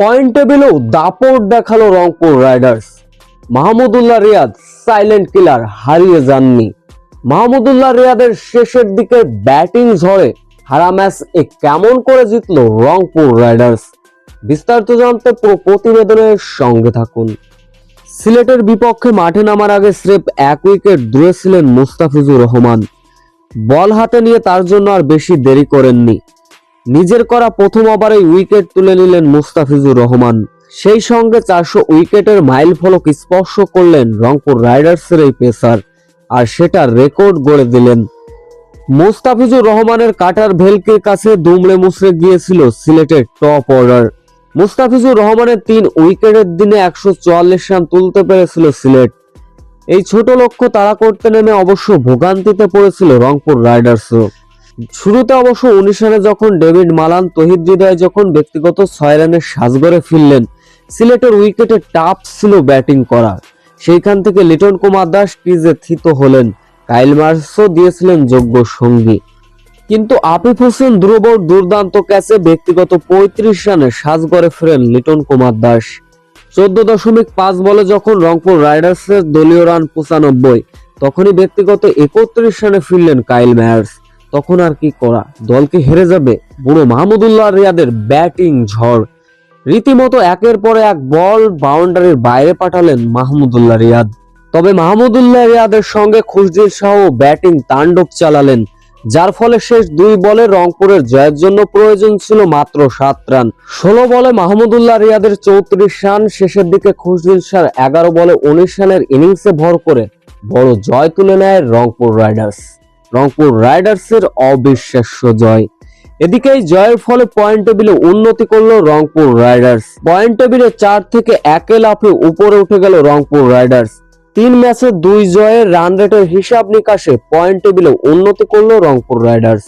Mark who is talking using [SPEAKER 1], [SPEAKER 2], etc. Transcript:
[SPEAKER 1] Point টেবিলেও দাপট দেখাল Rangpur riders Mahmudullah Riyad silent killer হারিয়ে যাননি। মাহমুদুল্লাহ রিয়াদের শেষের দিকে ব্যাটিং ঝড়ে হারা ম্যাচ এ কেমন করে জিতল রংপুর রাইডার্স বিস্তারিত জানতে পুরো প্রতিবেদনের সঙ্গে থাকুন। সিলেটের বিপক্ষে মাঠে নামার আগে স্রেফ এক উইকেট দূরে ছিলেন মুস্তাফিজুর রহমান। বল হাতে নিয়ে তার জন্য আর বেশি দেরি করেননি। নিজের করা প্রথম ওভারেই উইকেট তুলে নিলেন মুস্তাফিজুর রহমান। সেই সঙ্গে চারশো উইকেটের মাইল ফলক স্পর্শ করলেন রংপুর রাইডার্সের এই পেসার, আর সেটা রেকর্ড গড়ে দিলেন। মুস্তাফিজুর রহমানের কাটার ভেলকের কাছে দুমড়ে মুচড়ে গিয়েছিল সিলেটের টপ অর্ডার। মুস্তাফিজুর রহমানের তিন উইকেটের দিনে একশো চুয়াল্লিশ রান তুলতে পেরেছিল সিলেট। এই ছোট লক্ষ্য তাড়া করতে নেমে অবশ্য ভোগান্তিতে পড়েছিল রংপুর রাইডার্সও। শুরুতে অবশ্য উনিশ রানে যখন ডেভিড মালান, তহিদ হৃদয় যখন ব্যক্তিগত ছয় রানের সাজগড়ে ফিরলেন, সিলেটের উইকেটে টাপ ছিল ব্যাটিং করা। সেইখান থেকে লিটন কুমার দাস ক্রিজে থিত হলেন। কাইল মার্সও দিয়েছিলেন যোগ্য সঙ্গী। কিন্তু আফিফ হোসেন ধ্রুবর দুর্দান্ত ক্যাচে ব্যক্তিগত পঁয়ত্রিশ রানে সাজগড়ে ফেরেন লিটন কুমার দাস। চোদ্দ দশমিক পাঁচ বলে যখন রংপুর রাইডার্সের দলীয় রান পঁচানব্বই, তখনই ব্যক্তিগত একত্রিশ রানে ফিরলেন কাইল ম্যায়ার্স তখন আর কি করা? দলকে হেরে যাবে বুড়ো মাহমুদুল্লাহ রিয়াদের ব্যাটিং ঝড়। রীতিমতো একের পর এক বল বাউন্ডারির বাইরে পাঠালেন মাহমুদুল্লাহ রিয়াদ। তবে মাহমুদুল্লাহ রিয়াদের সঙ্গে খুশদিল শাহ ব্যাটিং তাণ্ডব চালালেন, যার ফলে শেষ দুই বলে রংপুরের জয়ের জন্য প্রয়োজন ছিল মাত্র সাত রান। ষোলো বলে মাহমুদুল্লাহ রিয়াদের চৌত্রিশ রান, শেষের দিকে খুশদিল শাহ এগারো বলে উনিশ রানের ইনিংসে ভর করে বড় জয় তুলে নেয় রংপুর রাইডার্স। রংপুর রাইডার্সের অবিশ্বাস্য জয়। এদিকে জয়ের ফলে পয়েন্ট টেবিলে উন্নতি করল রংপুর রাইডার্স। পয়েন্ট টেবিলে চার থেকে একে লাফে উপরে উঠে গেল রংপুর রাইডার্স। তিন ম্যাচে দুই জয়ের রান রেটের হিসাব নিকাশে পয়েন্ট টেবিলে উন্নতি করল রংপুর রাইডার্স।